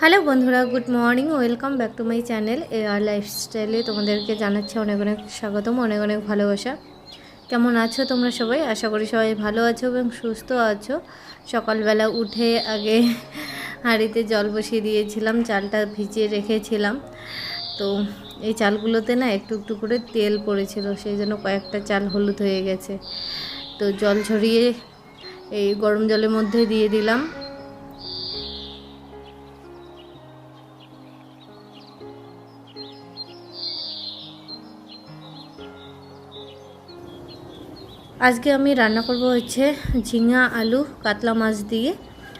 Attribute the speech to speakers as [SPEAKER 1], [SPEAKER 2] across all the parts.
[SPEAKER 1] Hello বন্ধুরা, good morning, welcome back to my channel এ আর লাইফস্টাইলে তোমাদেরকে জানাচ্ছি অনেক অনেক স্বাগতম, অনেক অনেক ভালোবাসা। কেমন আছো তোমরা সবাই? আশা করি সবাই ভালো আছো এবং সুস্থ আছো। সকালবেলা উঠে আগে হাঁড়িতে জল বসিয়ে দিয়েছিলাম, চালটা ভিজিয়ে রেখেছিলাম। তো এই চালগুলোতে না একটু একটু করে তেল পড়েছিল, সেই জন্য কয়েকটা চাল হলুদ হয়ে গেছে। তো জল ঝরিয়ে এই গরম জলের মধ্যে দিয়ে দিলাম। আজকে আমি রান্না করব হচ্ছে ঝিঙা, আলু, কাতলা মাছ দিয়ে।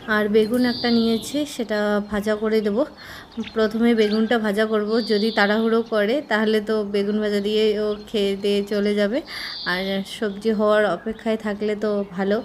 [SPEAKER 1] আর বেগুন একটা নিয়েছি, সেটা ভাজা করে দেব। প্রথমে বেগুনটা ভাজা করব। যদি তাড়াহুড়ো করে, তাহলে তো বেগুন ভাজা দিয়ে ও খেয়ে দিয়ে চলে যাবে। আর সবজি হওয়ার অপেক্ষায় থাকলে তো ভালো।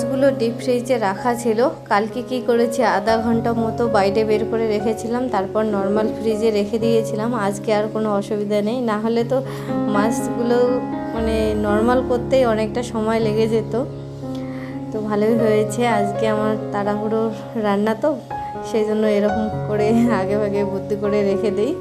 [SPEAKER 1] মাছগুলো ডিপ ফ্রিজে রাখা ছিল। কালকে কি করেছি, আধা ঘণ্টা মতো বাইরে বের করে রেখেছিলাম, তারপর নর্মাল ফ্রিজে রেখে দিয়েছিলাম। আজকে আর কোনো অসুবিধা নেই। না হলে তো মাছগুলো মানে নর্মাল করতেই অনেকটা সময় লেগে যেত। তো ভালোই হয়েছে। আজকে আমার তাড়াহুড়োর রান্না তো, সেই জন্য এরকম করে আগে ভাগে বুদ্ধি করে রেখে দিই।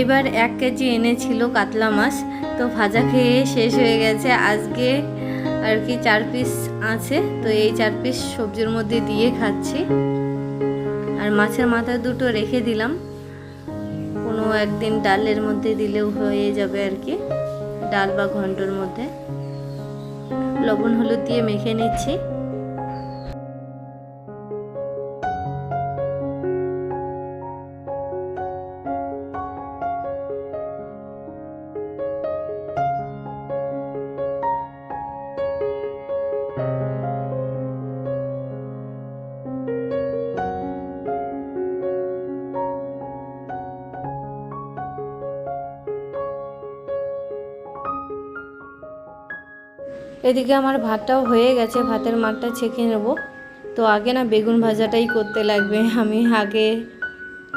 [SPEAKER 1] এবার এক কেজি এনেছিল কাতলা মাছ, তো ভাজা খেয়ে শেষ হয়ে গেছে। আজকে আর কি চার পিস আছে, তো এই চার পিস সবজির মধ্যে দিয়ে খাচ্ছি। আর মাছের মাথা দুটো রেখে দিলাম। কোনো একদিন ডালের মধ্যে দিলেও হয়ে যাবে আর কি, ডাল বা ঘন্টর মধ্যে। লবণ হলুদ দিয়ে মেখে নিচ্ছি। এদিকে আমার ভাতটাও হয়ে গেছে, ভাতের মাঠটা ছেঁকে নেব। তো আগে না বেগুন ভাজাটাই করতে লাগবে। আমি আগে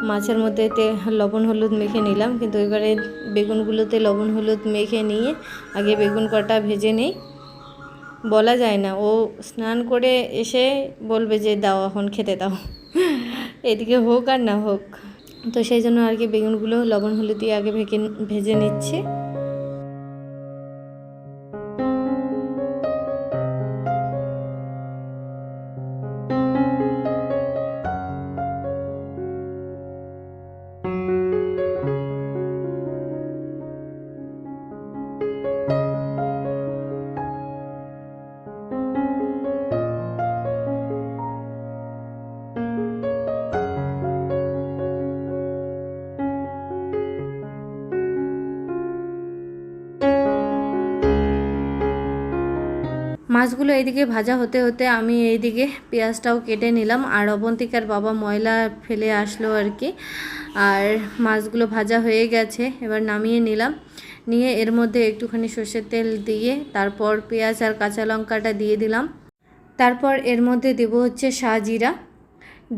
[SPEAKER 1] মাছের মধ্যে তে লবণ হলুদ মেখে নিলাম, কিন্তু এবারে বেগুনগুলোতে লবণ হলুদ মেখে নিয়ে আগে বেগুন কটা ভেজে নিই। বলা যায় না, ও স্নান করে এসে বলবে যে, দাও, এখন খেতে দাও। এদিকে হোক আর না হোক। তো সেই জন্য আর কি বেগুনগুলো লবণ হলুদ দিয়ে আগে ভেজে ভেজে নিচ্ছি। মাছগুলো এইদিকে ভাজা হতে হতে আমি এইদিকে পেঁয়াজটাও কেটে নিলাম। আর অবন্তিকার বাবা ময়লা ফেলে আসলো আর কি। আর মাছগুলো ভাজা হয়ে গেছে, এবার নামিয়ে নিলাম। নিয়ে এর মধ্যে একটুখানি সর্ষের তেল দিয়ে তারপর পেঁয়াজ আর কাঁচা লঙ্কাটা দিয়ে দিলাম। তারপর এর মধ্যে দেবো হচ্ছে শাহজিরা।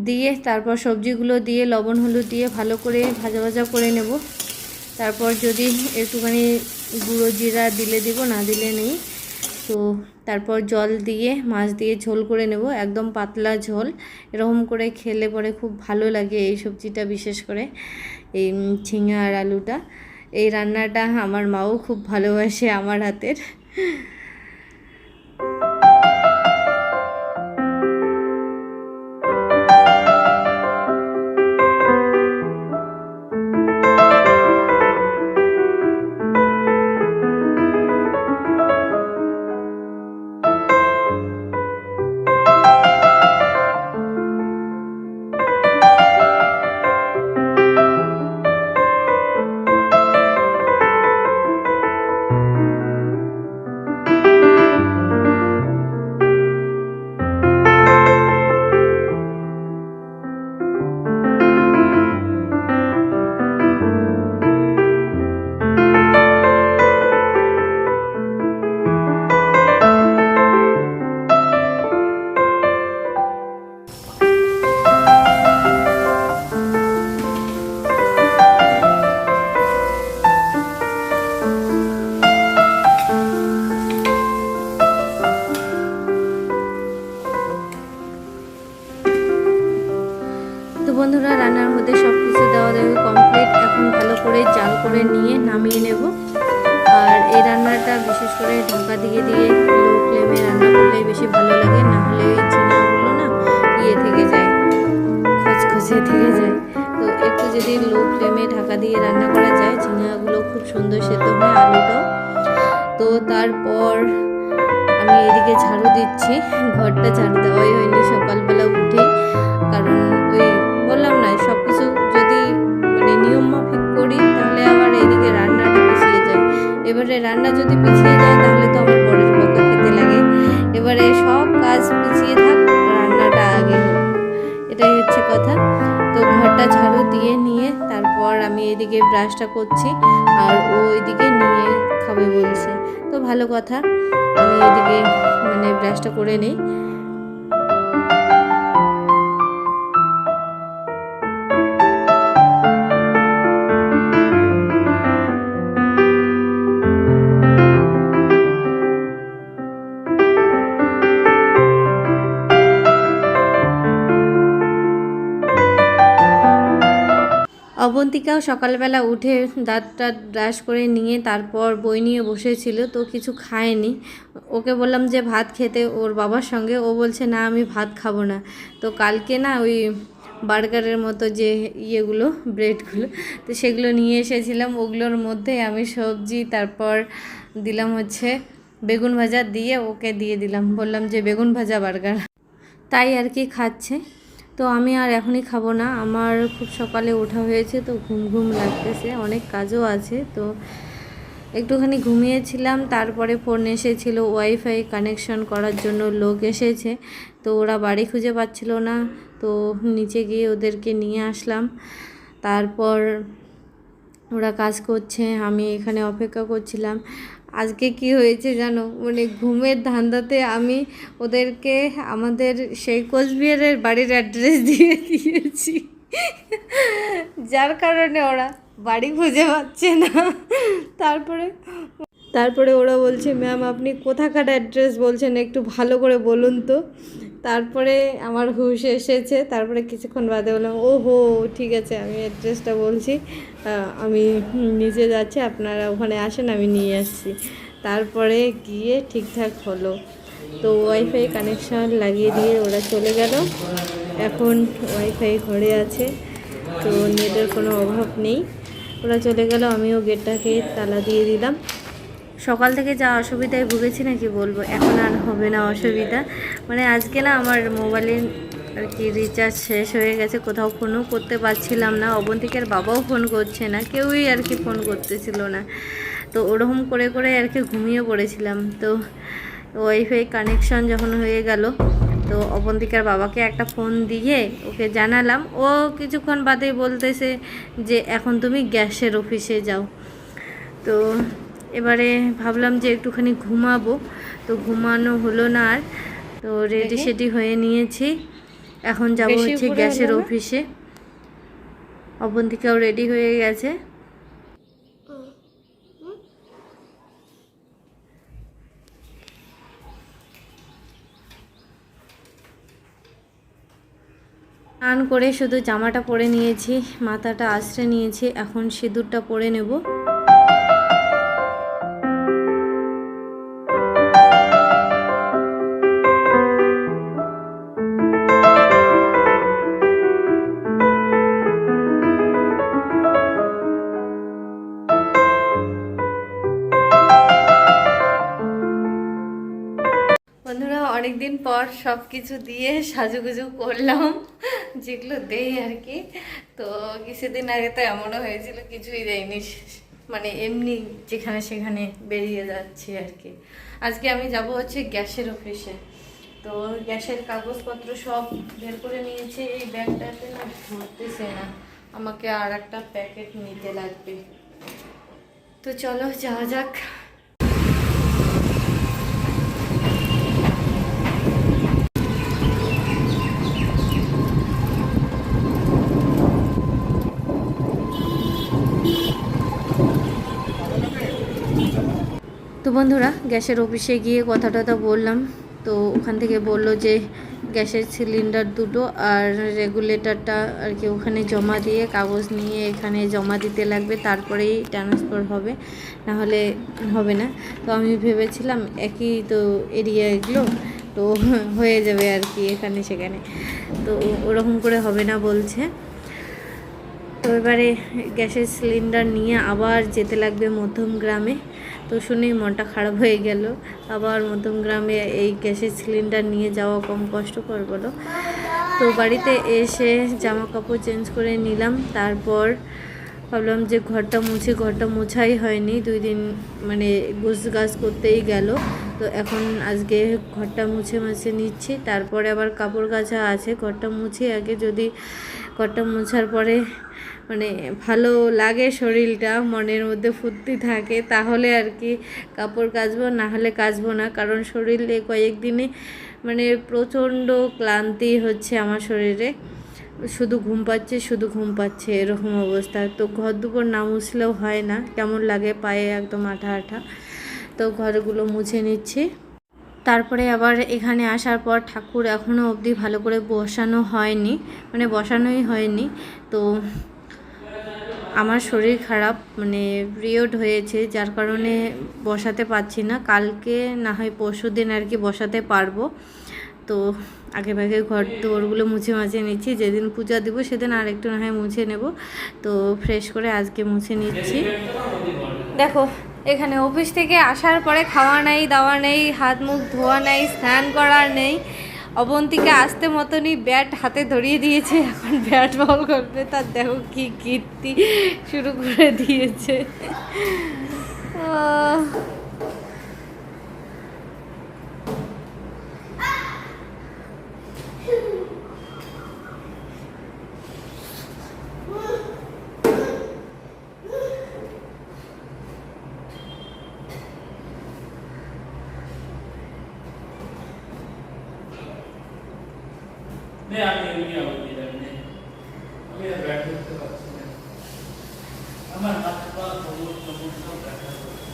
[SPEAKER 1] দিয়ে তারপর সবজিগুলো দিয়ে লবণ, হলুদ দিয়ে ভালো করে ভাজা ভাজা করে নেব। তারপর যদি একটুখানি গুঁড়ো জিরা দিলে দিব, না দিলে নেই। তো তারপর জল দিয়ে, মাছ দিয়ে ঝোল করে নেব, একদম পাতলা ঝোল। এরকম করে খেলে পরে খুব ভালো লাগে এই সবজিটা, বিশেষ করে এই ঝিঙা আর আলুটা। এই রান্নাটা আমার মাও খুব ভালোবাসে আমার হাতের। ঝিঙাগুলো খুব সুন্দর সেদ্ধ হয়, আলুটাও। তো তারপর আমি এদিকে ঝাড়ু দিচ্ছি। ঘরটা ঝাড়ু দেওয়াই হয়নি, সকালবেলা উঠে কারণ ওই বললাম না সব কিছু যদি মানে নিয়ম মাফিক করি, তাহলে আবার এদিকে রান্নাটা পিছিয়ে যায়। এবারে রান্না যদি পিছিয়ে যায়, তাহলে তো আমার বরের বকা খেতে লাগে। এবারে সব কাজ পিছিয়ে থাক, রান্নাটা আগে এটাই হচ্ছে কথা। তো ঘরটা ঝাড়ু দিয়ে নিয়ে তারপর আমি এদিকে ব্রাশটা করছি আর ও এদিকে নিয়ে খাবে বলছে। তো ভালো কথা, আমি এদিকে মানে ব্রাশটা করে নিই। অবন্তিকাও সকালবেলা উঠে দাঁত টাত ব্রাশ করে নিয়ে তারপর বই নিয়ে বসেছিল, তো কিছু খায়নি। ওকে বললাম যে, ভাত খেতে ওর বাবার সঙ্গে। ও বলছে, না, আমি ভাত খাব না। তো কালকে না ওই বার্গারের মতো যে ইয়েগুলো, ব্রেডগুলো, তো সেগুলো নিয়ে এসেছিলাম। ওগুলোর মধ্যে আমি সবজি, তারপর দিলাম হচ্ছে বেগুন ভাজা দিয়ে ওকে দিয়ে দিলাম। বললাম যে, বেগুন ভাজা বার্গার। তাই আর কি খাচ্ছে। তো আমি আর এখনই খাব না। আমার খুব সকালে ওঠা হয়েছে, তো ঘুম ঘুম লাগতেছে। অনেক কাজও আছে, তো একটুখানি ঘুমিয়েছিলাম। তারপরে ফোন এসেছিল ওয়াইফাই কানেকশন করার জন্য লোক এসেছে, তো ওরা বাড়ি খুঁজে পাচ্ছিল না। তো নিচে গিয়ে ওদেরকে নিয়ে আসলাম। তারপর ওরা কাজ করছে, আমি এখানে অপেক্ষা করছিলাম। আজকে কি হয়েছে জানো? মানে ঘুমের ধান্দাতে আমি ওদেরকে আমাদের সেই কোচবিহারের বাড়ির অ্যাড্রেস দিয়ে দিয়েছি। যার কারণে ওরা বাড়ি খুঁজে পাচ্ছে না। তারপরে তারপরে ওরা বলছে, ম্যাম, আপনি কোথাকার অ্যাড্রেস বলছেন? একটু ভালো করে বলুন তো। তারপরে আমার হুশ এসেছে, তারপরে কিছুক্ষণ বাদে বললাম ও হো ঠিক আছে, আমি অ্যাড্রেসটা বলছি আমি নিজে যাচ্ছি, আপনারা ওখানে আসেন, আমি নিয়ে আসছি। তারপরে গিয়ে ঠিকঠাক হলো। তো ওয়াইফাই কানেকশান লাগিয়ে দিয়ে ওরা চলে গেল। এখন ওয়াইফাই ঘরে আছে, তো নেটের কোনো অভাব নেই। ওরা চলে গেল, আমিও গেটটাকে তালা দিয়ে দিলাম। সকাল থেকে যা অসুবিধায় ভুগেছি না কি বলব? এখন আর হবে না অসুবিধা। মানে আজকে না আমার মোবাইলে আর কি রিচার্জ শেষ হয়ে গেছে, কোথাও ফোনও করতে পারছিলাম না। অবন্তিকের বাবাও ফোন করছে না, কেউই আর কি ফোন করতেছিল না। তো ওরকম করে করে আর কি ঘুমিয়ে পড়েছিলাম। তো ওয়াইফাই কানেকশন যখন হয়ে গেল, তো অবন্তিকার বাবাকে একটা ফোন দিয়ে ওকে জানালাম। ও কিছুক্ষণ বাদেই বলতেছে যে, এখন তুমি গ্যাসের অফিসে যাও। তো এবারে ভাবলাম যে একটুখানি ঘুমাবো। তো ঘুমানো হলো না আর। তো রেডি সেডি হয়ে নিয়েছি। এখন যাব হচ্ছে গ্যাসের? অফিসে। অবন্তিকাও রেডি হয়ে গেছে। স্নান করে শুধু জামাটা পরে নিয়েছি মাথাটা আশ্রে নিয়েছি এখন সিঁদুরটা পরে নেব। অনেকদিন পর সব কিছু দিয়ে সাজুগুজু করলাম, যেগুলো দেই আর কি। তো কিছুদিন আগে তো এমনও হয়েছিল, কিছুই দেয়নি মানে এমনি যেখানে সেখানে বেরিয়ে যাচ্ছি আর কি। আজকে আমি যাব হচ্ছে গ্যাসের অফিসে। তো গ্যাসের কাগজপত্র সব বের করে নিয়েছি, এই ব্যাগটাতে না ধরতেছে না। আমাকে আর একটা প্যাকেট নিতে লাগবে। তো চলো যাওয়া যাক। বন্ধুরা, গ্যাসের অফিসে গিয়ে কথা টথা বললাম। তো ওখান থেকে বলল যে, গ্যাসের সিলিন্ডার দুটো আর রেগুলেটরটা আর কি ওখানে জমা দিয়ে কাগজ নিয়ে এখানে জমা দিতে লাগবে, তারপরেই ট্রান্সফার হবে। না হলে হবে না। তো আমি ভেবেছিলাম একই তো এরিয়া এগুলো, তো হয়ে যাবে আর কি এখানে সেখানে। তো ওরকম করে হবে না বলছে। তো এবারে গ্যাসের সিলিন্ডার নিয়ে আবার যেতে লাগবে মধ্যম গ্রামে। তো শুনেই মনটা খারাপ হয়ে গেল। আবার মধ্যম গ্রামে এই গ্যাসের সিলিন্ডার নিয়ে যাওয়া কম কষ্টকর বলো। তো বাড়িতে এসে জামা কাপড় চেঞ্জ করে নিলাম। তারপর ভাবলাম যে ঘরটা মুছে, ঘরটা মোছাই হয়নি। দুই দিন মানে গুছ গাছ করতেই গেল। তো এখন আজকে ঘরটা মুছে মুছে নিচ্ছি। তারপরে আবার কাপড় কাচা আছে। ঘরটা মুছে আগে যদি ঘরটা মোছার পরে মানে ভালো লাগে শরীরটা, মনের মধ্যে ফুর্তি থাকে, তাহলে আর কি কাপড় কাচবো, না হলে কাচবো না। কারণ শরীরে কয়েকদিনে মানে প্রচণ্ড ক্লান্তি হচ্ছে আমার শরীরে। শুধু ঘুম পাচ্ছে, শুধু ঘুম পাচ্ছে, এরকম অবস্থা। তো ঘর দুপুর না মুছলেও হয় না। কেমন লাগে পায়ে একদম আঠা আঠা। তো ঘরগুলো মুছে নিচ্ছি। তারপরে আবার এখানে আসার পর ঠাকুর এখনও অবধি ভালো করে বসানো হয়নি মানে বসানোই হয়নি। তো আমার শরীর খারাপ মানে পিরিয়ড হয়েছে, যার কারণে বসাতে পারছি না। কালকে না হয় পরশু দিন আর কি বসাতে পারব। তো আগে ভাগে ঘর দৌড়গুলো মুছে মাছে নিচ্ছি, যেদিন পূজা দিব সেদিন আর একটু না হয় মুছে নেব। তো ফ্রেশ করে আজকে মুছে নিচ্ছি। দেখো এখানে অফিস থেকে আসার পরে খাওয়া নেই, দাওয়া নেই, হাত মুখ ধোয়া নেই, স্নান করার নেই। অবন্তিকে আসতে মতনই ব্যাট হাতে ধরিয়ে দিয়েছে, এখন ব্যাট বল করবে, তার দেহ কি কীর্তি শুরু করে দিয়েছে। আহ,
[SPEAKER 2] নে আমি এমনি আবার দিয়ে যাবেন নে। আমি আর ব্যাট ধরতে পারছি না আমার হাত পা কোমর কোমর সব ব্যথা করছে।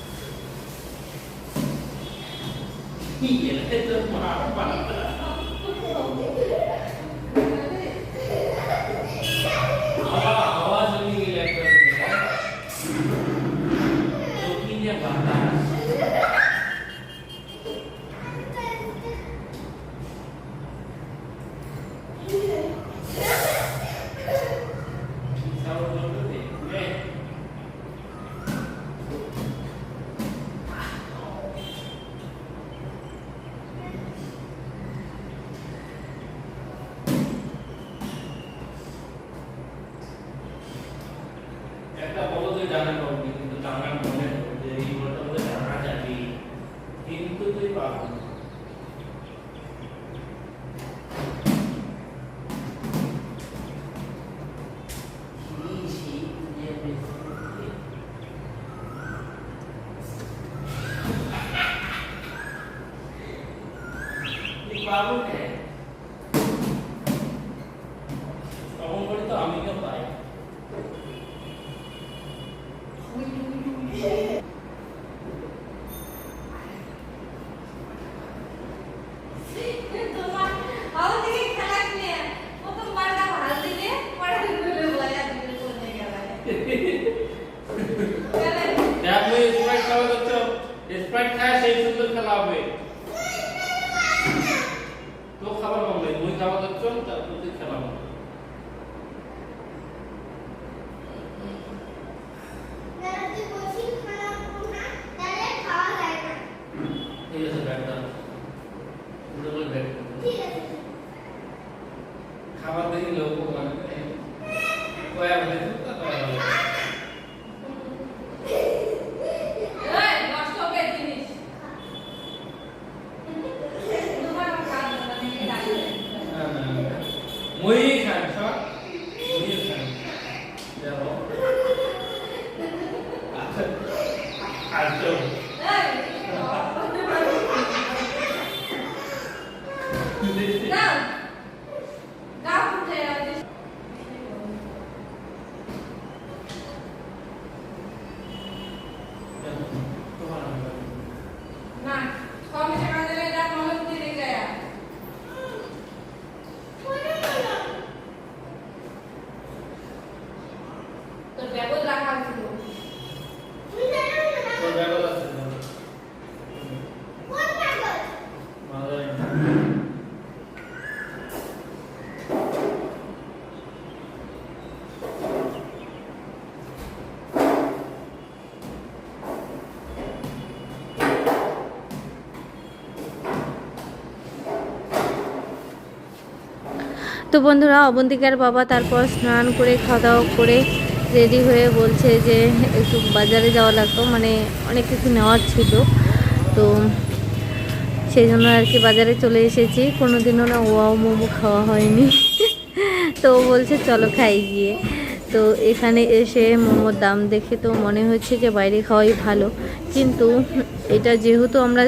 [SPEAKER 2] কি এলে তো মার পালা হাওয়া प्रारूप है। তোমার
[SPEAKER 1] তোর ব্যাগও রাখা ছিল
[SPEAKER 2] তোর ব্যাগও আছে মাদার
[SPEAKER 1] তো বন্ধুরা, অবন্তিকার বাবা তারপর স্নান করে খাওয়া দাওয়া করে রেডি হয়ে বলছে যে একটু বাজারে যাওয়া লাগতো। মানে অনেক কিছু নেওয়ার ছিল। তো সেই জন্য আর কি বাজারে চলে এসেছি। কোনো দিনও না ওয়াও মোমো খাওয়া হয়নি। তো বলছে, চলো খাই গিয়ে। তো এখানে এসে মোমোর দাম দেখে তো মনে হচ্ছে যে বাইরে খাওয়াই ভালো। কিন্তু এটা যেহেতু আমরা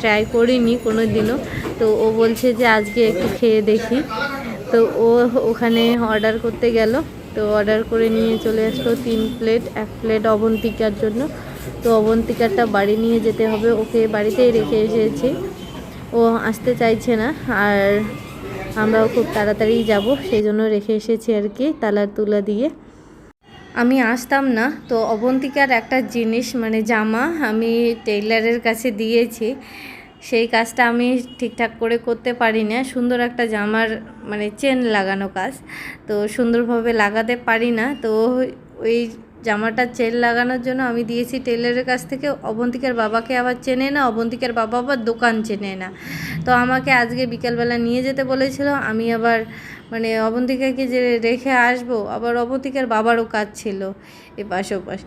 [SPEAKER 1] ট্রাই করিনি কোনো দিনও তো ও বলছে যে আজকে একটু খেয়ে দেখি। তো ও ওখানে অর্ডার করতে গেল। তো অর্ডার করে নিয়ে চলে আসলো তিন প্লেট এক প্লেট অবন্তিকার জন্য। তো অবন্তিকারটা বাড়ি নিয়ে যেতে হবে। ওকে বাড়িতেই রেখে এসেছি। ও আসতে চাইছে না আর আমরাও খুব তাড়াতাড়ি যাব, সেই জন্য রেখে এসেছি আর কি তালার তুলা দিয়ে। আমি আসতাম না। তো অবন্তিকার একটা জিনিস মানে জামা আমি টেইলারের কাছে দিয়েছি। সেই কাজটা আমি ঠিকঠাক করে করতে পারি না। সুন্দর একটা জামার মানে চেন লাগানো কাজ। তো সুন্দরভাবে লাগাতে পারি না। তো ওই জামাটা চেন লাগানোর জন্য আমি দিয়েছি টেলারের কাছ থেকে। অবন্তিকার বাবাকে আবার চেনে না, অবন্তিকার বাবা আবার দোকান চেনে না। তো আমাকে আজকে বিকালবেলা নিয়ে যেতে বলেছিল। আমি আবার মানে অবন্তিকাকে যে রেখে আসব, আবার অবন্তিকার বাবারও কাজ ছিল এ এপাশ ওপাশ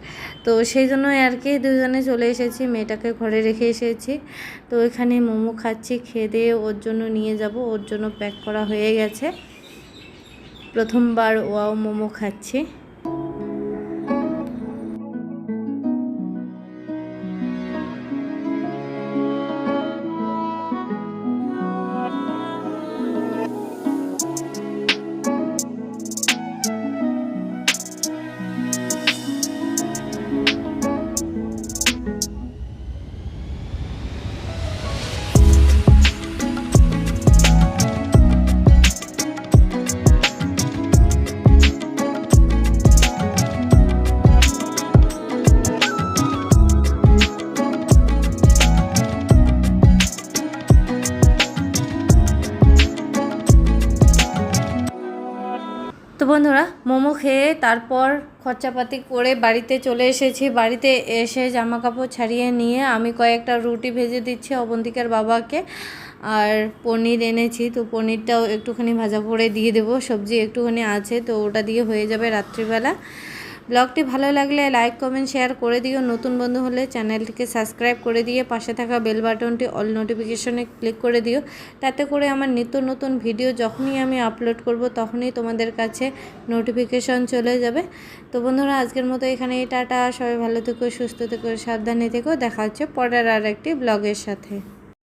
[SPEAKER 1] তো সেই জন্যই আর কি দুজনে চলে এসেছি, মেয়েটাকে ঘরে রেখে এসেছি। তো ওইখানে মোমো খাচ্ছি, খেয়ে দিয়ে ওর জন্য নিয়ে যাব, ওর জন্য প্যাক করা হয়ে গেছে। প্রথমবার ওয়াও মোমো খাচ্ছি। তারপর খরচাপাতি করে বাড়িতে চলে এসেছি। বাড়িতে এসে জামা কাপড় ছাড়িয়ে নিয়ে আমি কয়েকটা রুটি ভেজে দিচ্ছি অবন্তিকার বাবাকে। আর পনির এনেছি, তো পনিরটাও একটুখানি ভাজা করে দিয়ে দেবো। সবজি একটুখানি আছে, তো ওটা দিয়ে হয়ে যাবে রাত্রিবেলা। ব্লগটি ভালো লাগলে লাইক, কমেন্ট, শেয়ার করে দিও। নতুন বন্ধু হলে চ্যানেলটিকে সাবস্ক্রাইব করে দিয়ে পাশে থাকা বেল বাটনটি অল নোটিফিকেশনে ক্লিক করে দিও। তাতে করে আমার নিত্য নতুন ভিডিও যখনই আমি আপলোড করব, তখনই তোমাদের কাছে নোটিফিকেশন চলে যাবে। তো বন্ধুরা, আজকের মতো এখানে টাটা। সবাই ভালো থেকো, সুস্থ থেকো, সাবধানে থেকো। দেখা হচ্ছে পরের আর একটি ব্লগের সাথে।